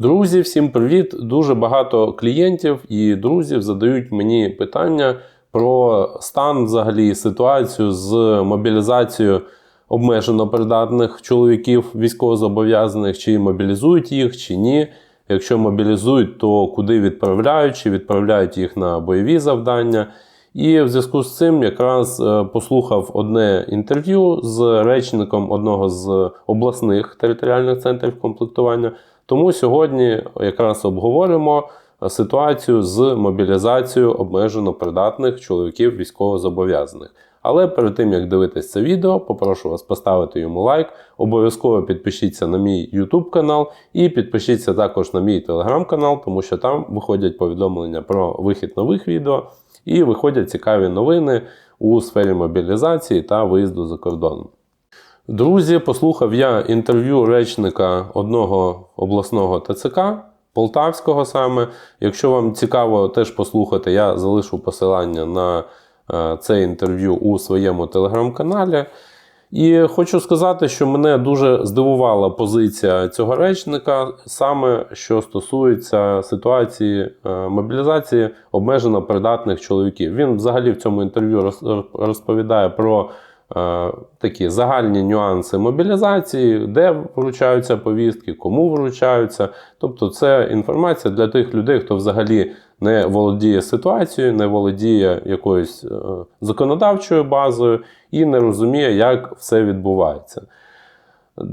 Друзі, всім привіт! Дуже багато клієнтів і друзів задають мені питання про стан, взагалі, ситуацію з мобілізацією обмежено придатних чоловіків військовозобов'язаних, чи мобілізують їх, чи ні. Якщо мобілізують, то куди відправляють, чи відправляють їх на бойові завдання. І в зв'язку з цим якраз е, послухав одне інтерв'ю з речником одного з обласних територіальних центрів комплектування. Тому сьогодні якраз обговоримо ситуацію з мобілізацією обмежено придатних чоловіків військовозобов'язаних. Але перед тим як дивитись це відео, попрошу вас поставити йому лайк. Обов'язково підпишіться на мій YouTube канал і підпишіться також на мій телеграм канал, тому що там виходять повідомлення про вихід нових відео і виходять цікаві новини у сфері мобілізації та виїзду за кордон. Друзі, послухав я інтерв'ю речника одного обласного ТЦК, Полтавського саме. Якщо вам цікаво теж послухати, я залишу посилання на е, це інтерв'ю у своєму телеграм-каналі. І хочу сказати, що мене дуже здивувала позиція цього речника, саме що стосується ситуації е, мобілізації обмежено придатних чоловіків. Він взагалі в цьому інтерв'ю розповідає про такі загальні нюанси мобілізації, де вручаються повістки, кому вручаються. Тобто, це інформація для тих людей, хто взагалі не володіє ситуацією, не володіє якоюсь е, законодавчою базою і не розуміє, як все відбувається.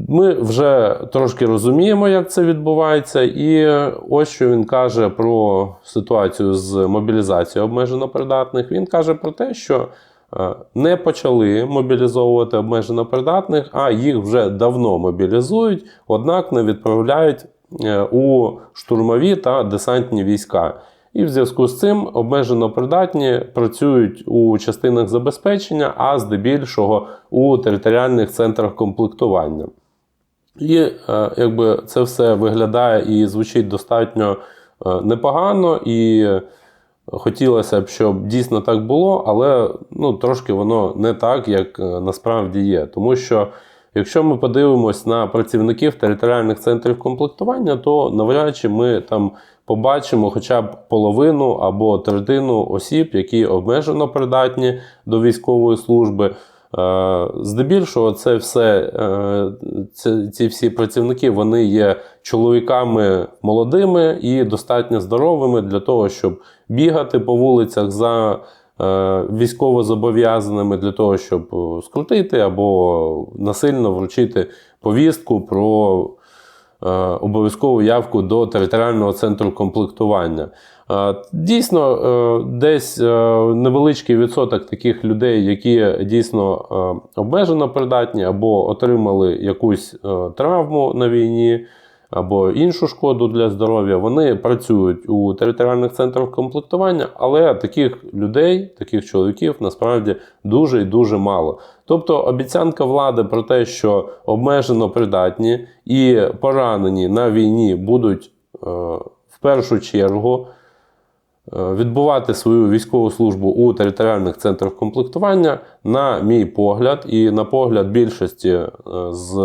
Ми вже трошки розуміємо, як це відбувається, і ось що він каже про ситуацію з мобілізацією обмежено придатних. Він каже про те, що Е, не почали мобілізовувати обмежено придатних, а їх вже давно мобілізують, однак не відправляють е, у штурмові та десантні війська. І в зв'язку з цим обмежено придатні працюють у частинах забезпечення, а здебільшого у територіальних центрах комплектування. І е, якби це все виглядає і звучить достатньо непогано. і Хотілося б, щоб дійсно так було, але ну, трошки воно не так, як е, насправді є. Тому що, якщо ми подивимось на працівників територіальних центрів комплектування, то навряд чи ми там побачимо хоча б половину або третину осіб, які обмежено придатні до військової служби. Е, здебільшого, це все, е, ці всі працівники вони є чоловіками молодими і достатньо здоровими для того, щоб бігати по вулицях за е, військово-зобов'язаними, для того, щоб скрутити або насильно вручити повістку про обов'язкову явку до територіального центру комплектування. Дійсно, е, десь е, невеличкий відсоток таких людей, які дійсно е, обмежено придатні, або отримали якусь травму на війні, або іншу шкоду для здоров'я, вони працюють у територіальних центрах комплектування, але таких людей, таких чоловіків насправді дуже і дуже мало. Тобто обіцянка влади про те, що обмежено придатні і поранені на війні будуть в першу чергу. Е, відбувати свою військову службу у територіальних центрах комплектування, на мій погляд, і на погляд більшості е, з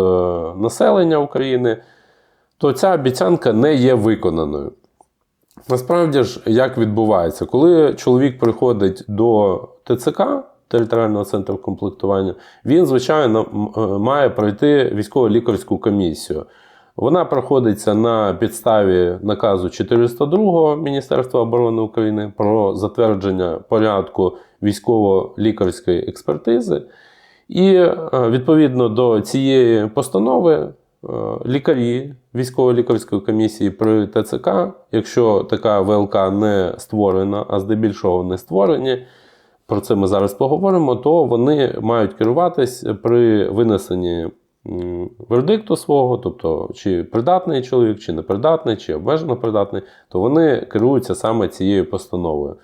населення України, то ця обіцянка не є виконаною. Насправді ж, як відбувається, коли чоловік приходить до ТЦК, територіального центру комплектування, він, звичайно, е, має пройти військово-лікарську комісію. Вона проходиться на підставі наказу 402 Міністерства оборони України про затвердження порядку військово-лікарської експертизи. І е, відповідно до цієї постанови е, лікарі військово-лікарської комісії при ТЦК, якщо така ВЛК не створена, а здебільшого не створені. Про це ми зараз поговоримо, то вони мають керуватись при винесенні вердикту свого, тобто чи придатний чоловік, чи непридатний, чи обмежено придатний, то вони керуються саме цією постановою.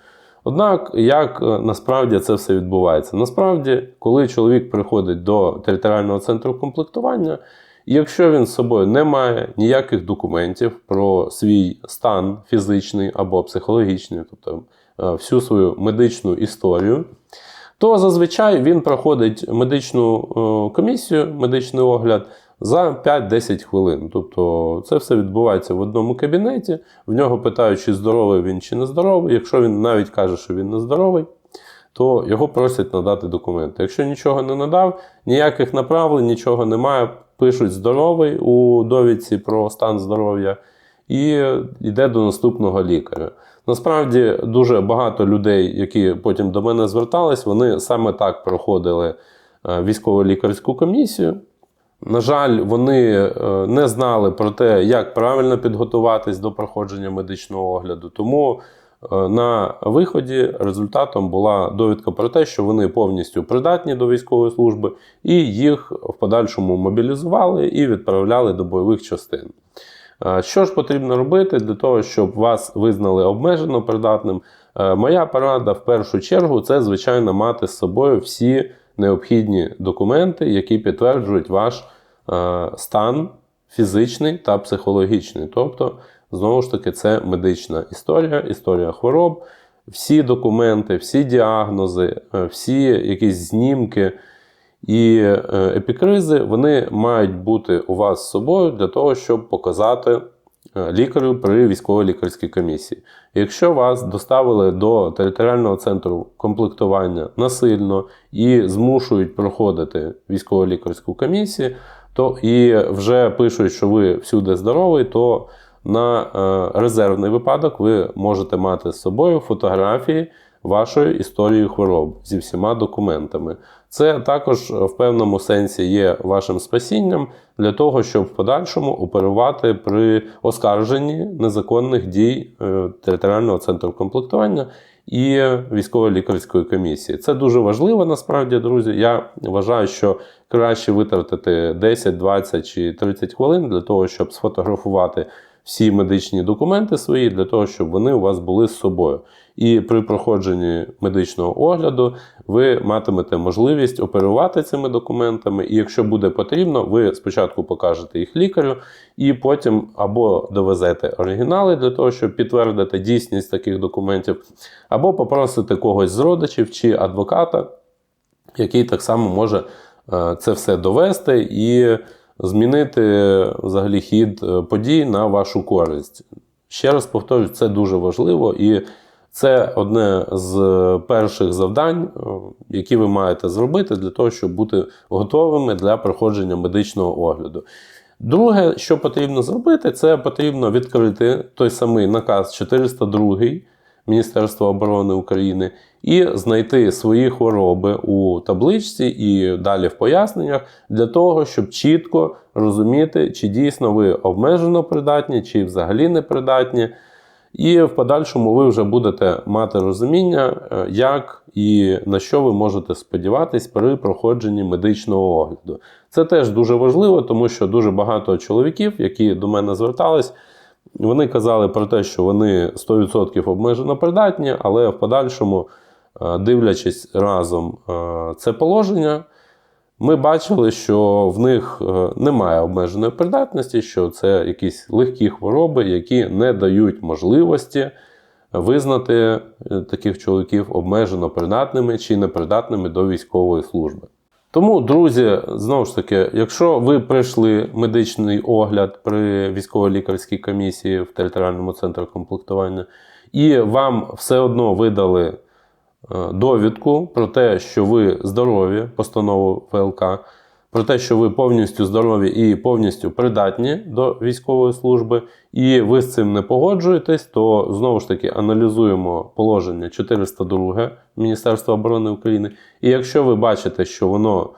Однак, як е, насправді це все відбувається? Насправді, коли чоловік приходить до територіального центру комплектування, і якщо він з собою не має ніяких документів про свій стан фізичний або психологічний, тобто е, всю свою медичну історію, то зазвичай він проходить медичну е, комісію, медичний огляд за 5-10 хвилин. Тобто це все відбувається в одному кабінеті. В нього питають, чи здоровий він чи не здоровий. Якщо він навіть каже, що він не здоровий, то його просять надати документи. Якщо нічого не надав, ніяких направлень, нічого немає, пишуть здоровий у довідці про стан здоров'я і йде до наступного лікаря. Насправді дуже багато людей, які потім до мене звертались, вони саме так проходили е, військово-лікарську комісію. На жаль, вони е, не знали про те, як правильно підготуватись до проходження медичного огляду. Тому е, на виході результатом була довідка про те, що вони повністю придатні до військової служби, і їх в подальшому мобілізували і відправляли до бойових частин. Е, Що ж потрібно робити для того, щоб вас визнали обмежено придатним? Е, Моя порада в першу чергу це, звичайно, мати з собою всі необхідні документи, які підтверджують ваш е, стан фізичний та психологічний. Тобто, знову ж таки, це медична історія, історія хвороб, всі документи, всі діагнози, всі якісь знімки і е, епікризи вони мають бути у вас з собою для того, щоб показати е, лікарю при військово-лікарській комісії. Якщо вас доставили до територіального центру комплектування насильно і змушують проходити військово-лікарську комісію, то і вже пишуть, що ви всюди здоровий, то на е, резервний випадок ви можете мати з собою фотографії вашої історії хвороб зі всіма документами. Це також в певному сенсі є вашим спасінням для того, щоб в подальшому оперувати при оскарженні незаконних дій е, територіального центру комплектування і військово-лікарської комісії. Це дуже важливо насправді, друзі. Я вважаю, що краще витратити 10, 20 чи 30 хвилин для того, щоб сфотографувати всі медичні документи свої, для того, щоб вони у вас були з собою. І при проходженні медичного огляду ви матимете можливість оперувати цими документами. І якщо буде потрібно, ви спочатку покажете їх лікарю, і потім або довезете оригінали для того, щоб підтвердити дійсність таких документів, або попросите когось з родичів чи адвоката, який так само може е, це все довести і змінити взагалі хід е, подій на вашу користь. Ще раз повторюю, це дуже важливо і це одне з перших завдань, е, які ви маєте зробити для того, щоб бути готовими для проходження медичного огляду. Друге, що потрібно зробити, це потрібно відкрити той самий наказ 402 Міністерства оборони України і знайти свої хвороби у табличці і далі в поясненнях для того, щоб чітко розуміти, чи дійсно ви обмежено придатні, чи взагалі не придатні. І в подальшому ви вже будете мати розуміння, е, як і на що ви можете сподіватись при проходженні медичного огляду. Це теж дуже важливо, тому що дуже багато чоловіків, які до мене звертались, вони казали про те, що вони 100% обмежено придатні, але в подальшому, е, дивлячись разом е, це положення, ми бачили, що в них е, немає обмеженої придатності, що це якісь легкі хвороби, які не дають можливості визнати е, таких чоловіків обмежено придатними чи непридатними до військової служби. Тому, друзі, знову ж таки, якщо ви пройшли медичний огляд при військово-лікарській комісії в територіальному центрі комплектування, і вам все одно видали Е, довідку про те, що ви здорові, постанову ВЛК, про те, що ви повністю здорові і повністю придатні до військової служби, і ви з цим не погоджуєтесь, то знову ж таки аналізуємо положення 402 Міністерства оборони України. І якщо ви бачите, що воно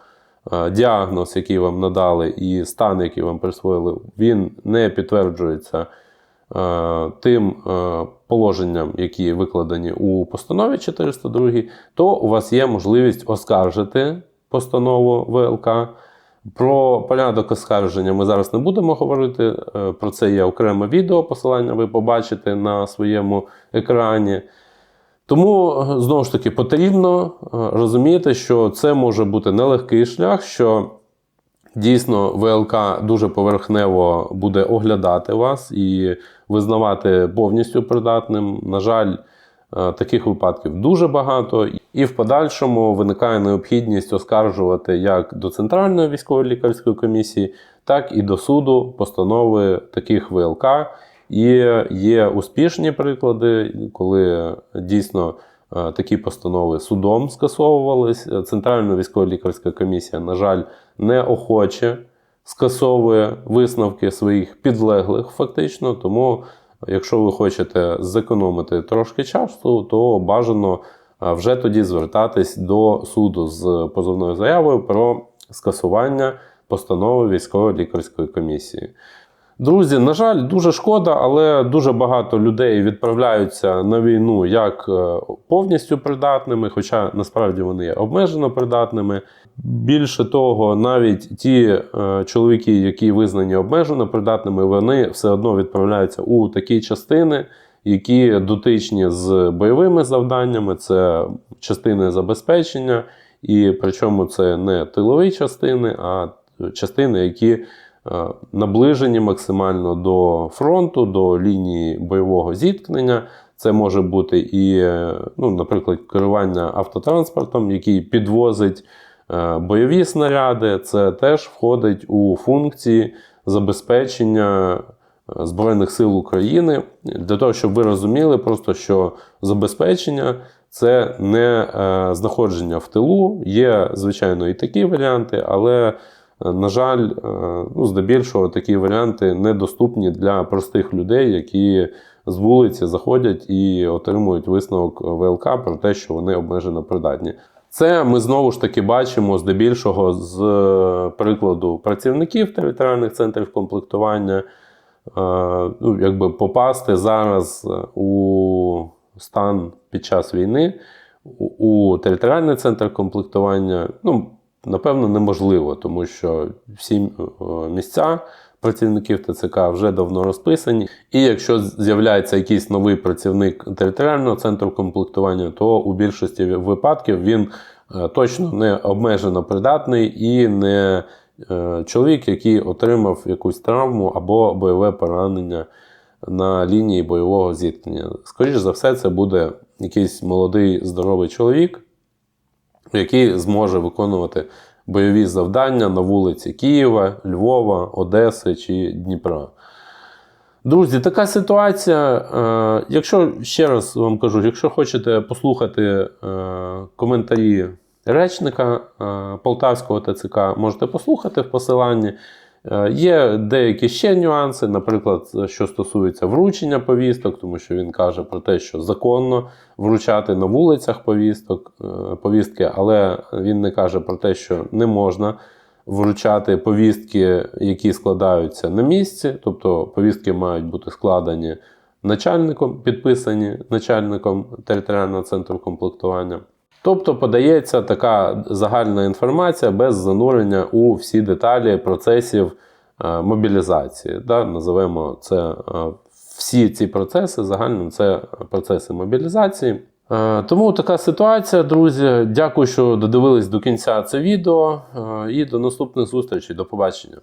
е, діагноз, який вам надали, і стан, який вам присвоїли, він не підтверджується. Е, тим е, положенням, які викладені у постанові 402, то у вас є можливість оскаржити постанову ВЛК. Про порядок оскарження ми зараз не будемо говорити. Е, про це є окреме відео, посилання ви побачите на своєму екрані. Тому, знову ж таки, потрібно розуміти, що це може бути нелегкий шлях. що Дійсно, ВЛК дуже поверхнево буде оглядати вас і визнавати повністю придатним. На жаль, е, таких випадків дуже багато. і в подальшому виникає необхідність оскаржувати як до Центральної військової лікарської комісії, так і до суду постанови таких ВЛК. І є успішні приклади, коли дійсно такі постанови судом скасовувались. Центральна військова лікарська комісія, на жаль, неохоче скасовує висновки своїх підлеглих, фактично. Тому, якщо ви хочете зекономити трошки часу, то бажано е, вже тоді звертатись до суду з позовною заявою про скасування постанови військової лікарської комісії. Друзі, на жаль, дуже шкода, але дуже багато людей відправляються на війну як е, повністю придатними, хоча насправді вони є обмежено придатними. Більше того, навіть ті е, чоловіки, які визнані обмежено придатними, вони все одно відправляються у такі частини, які дотичні з бойовими завданнями, це частини забезпечення, і причому це не тилові частини, а частини, які наближені максимально до фронту, до лінії бойового зіткнення. Це може бути і, е, ну, наприклад, керування автотранспортом, який підвозить е, бойові снаряди. Це теж входить у функції забезпечення е, Збройних сил України. Для того, щоб ви розуміли, просто що забезпечення це не е, знаходження в тилу. Є, звичайно, і такі варіанти, але Е, На жаль, е, ну, здебільшого такі варіанти недоступні для простих людей, які з вулиці заходять і отримують висновок ВЛК про те, що вони обмежено придатні. Це ми знову ж таки бачимо здебільшого з е, прикладу працівників територіальних центрів комплектування. Е, Ну, якби попасти зараз у стан під час війни у, територіальний центр комплектування. Ну, Напевно, неможливо, тому що всі е, місця працівників ТЦК вже давно розписані. І якщо з'являється якийсь новий працівник територіального центру комплектування, то у більшості випадків він е, точно не обмежено придатний і не е, чоловік, який отримав якусь травму або бойове поранення на лінії бойового зіткнення. Скоріше за все, це буде якийсь молодий здоровий чоловік який зможе виконувати бойові завдання на вулиці Києва, Львова, Одеси чи Дніпра. Друзі, така ситуація. Е, Якщо ще раз вам кажу, якщо хочете послухати е, коментарі речника е, Полтавського ТЦК, можете послухати в посиланні. Е, Є деякі ще нюанси, наприклад, що стосується вручення повісток, тому що він каже про те, що законно вручати на вулицях повісток, е, повістки, але він не каже про те, що не можна вручати повістки, які складаються на місці, тобто повістки мають бути складені начальником, підписані начальником територіального центру комплектування. Тобто подається така загальна інформація без занурення у всі деталі процесів е, мобілізації. Да? Називаємо це е, всі ці процеси загально це процеси мобілізації. Е, Тому така ситуація, друзі. Дякую, що додивились до кінця це відео. І до наступних зустрічей. До побачення.